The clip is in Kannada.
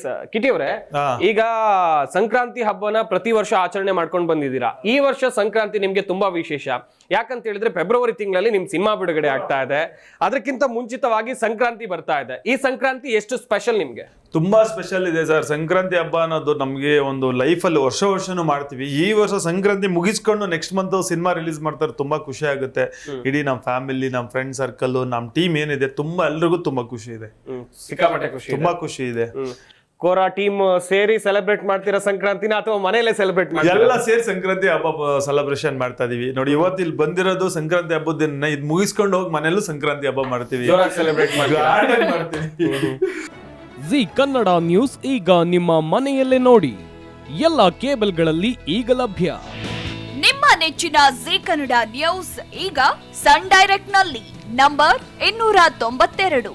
ಎಸ್ ಕಿಟಿ ಅವರೇ ಈಗ ಸಂಕ್ರಾಂತಿ ಹಬ್ಬನ ಪ್ರತಿ ವರ್ಷ ಆಚರಣೆ ಮಾಡ್ಕೊಂಡು ಬಂದಿದ್ದೀರಾ? ಈ ವರ್ಷ ಸಂಕ್ರಾಂತಿ ನಿಮ್ಗೆ ತುಂಬಾ ವಿಶೇಷ. ಯಾಕಂತ ಹೇಳಿದ್ರೆ ಫೆಬ್ರವರಿ ತಿಂಗಳಲ್ಲಿ ನಿಮ್ ಸಿನಿಮಾ ಬಿಡುಗಡೆ ಆಗ್ತಾ ಇದೆ. ಅದಕ್ಕಿಂತ ಮುಂಚಿತವಾಗಿ ಸಂಕ್ರಾಂತಿ ಬರ್ತಾ ಇದೆ. ಈ ಸಂಕ್ರಾಂತಿ ಎಷ್ಟು ಸ್ಪೆಷಲ್ ನಿಮ್ಗೆ? ತುಂಬಾ ಸ್ಪೆಷಲ್ ಇದೆ ಸರ್. ಸಂಕ್ರಾಂತಿ ಹಬ್ಬ ಅನ್ನೋದು ನಮಗೆ ಒಂದು ಲೈಫಲ್ಲಿ ವರ್ಷ ವರ್ಷನೂ ಮಾಡ್ತೀವಿ. ಈ ವರ್ಷ ಸಂಕ್ರಾಂತಿ ಮುಗಿಸ್ಕೊಂಡು ನೆಕ್ಸ್ಟ್ ಮಂತ್ ಸಿನಿಮಾ ರಿಲೀಸ್ ಮಾಡ್ತಾರೆ ತುಂಬಾ ಖುಷಿ ಆಗುತ್ತೆ. ಇಡೀ ನಮ್ಮ ಫ್ಯಾಮಿಲಿ ನಮ್ಮ ಫ್ರೆಂಡ್ ಸರ್ಕಲ್ ನಮ್ಮ ಟೀಮ್ ಏನಿದೆ ತುಂಬಾ ಎಲ್ರಿಗೂ ತುಂಬಾ ಖುಷಿ ಇದೆ. ಸಿಕ್ಕಾಪಟ್ಟೆ ಖುಷಿ. ತುಂಬಾ ಖುಷಿ ಇದೆ. ಕೋರಾ ಟೀಮ್ ಸೇರಿ ಸೆಲೆಬ್ರೇಟ್ ಮಾಡ್ತೀರಾ ಸಂಕ್ರಾಂತಿನ ಅಥವಾ ಮನೆಯಲ್ಲೇ ಸೆಲೆಬ್ರೇಟ್ ಮಾಡಿ ಎಲ್ಲ ಸೇರಿ ಸಂಕ್ರಾಂತಿ ಹಬ್ಬ ಸೆಲೆಬ್ರೇಷನ್ ಮಾಡ್ತಾ ಇದೀವಿ. ನೋಡಿ ಇವತ್ತು ಇಲ್ಲಿ ಬಂದಿರೋದು ಸಂಕ್ರಾಂತಿ ಹಬ್ಬದ ದಿನ. ಇದು ಮುಗಿಸ್ಕೊಂಡು ಹೋಗಿ ಮನೇಲೂ ಸಂಕ್ರಾಂತಿ ಹಬ್ಬ ಮಾಡ್ತೀವಿ. ಸೆಲೆಬ್ರೇಟ್ ಮಾಡ್ತೀವಿ. ಜಿ ಕನ್ನಡ ನ್ಯೂಸ್ ಈಗ ನಿಮ್ಮ ಮನೆಯಲ್ಲೇ ನೋಡಿ. ಎಲ್ಲ ಕೇಬಲ್ಗಳಲ್ಲಿ ಈಗ ಲಭ್ಯ. ನಿಮ್ಮ ನೆಚ್ಚಿನ ಜಿ ಕನ್ನಡ ನ್ಯೂಸ್ ಈಗ ಸನ್ ಡೈರೆಕ್ಟ್ನಲ್ಲಿ ನಂಬರ್ ಇನ್ನೂರ ತೊಂಬತ್ತೆರಡು.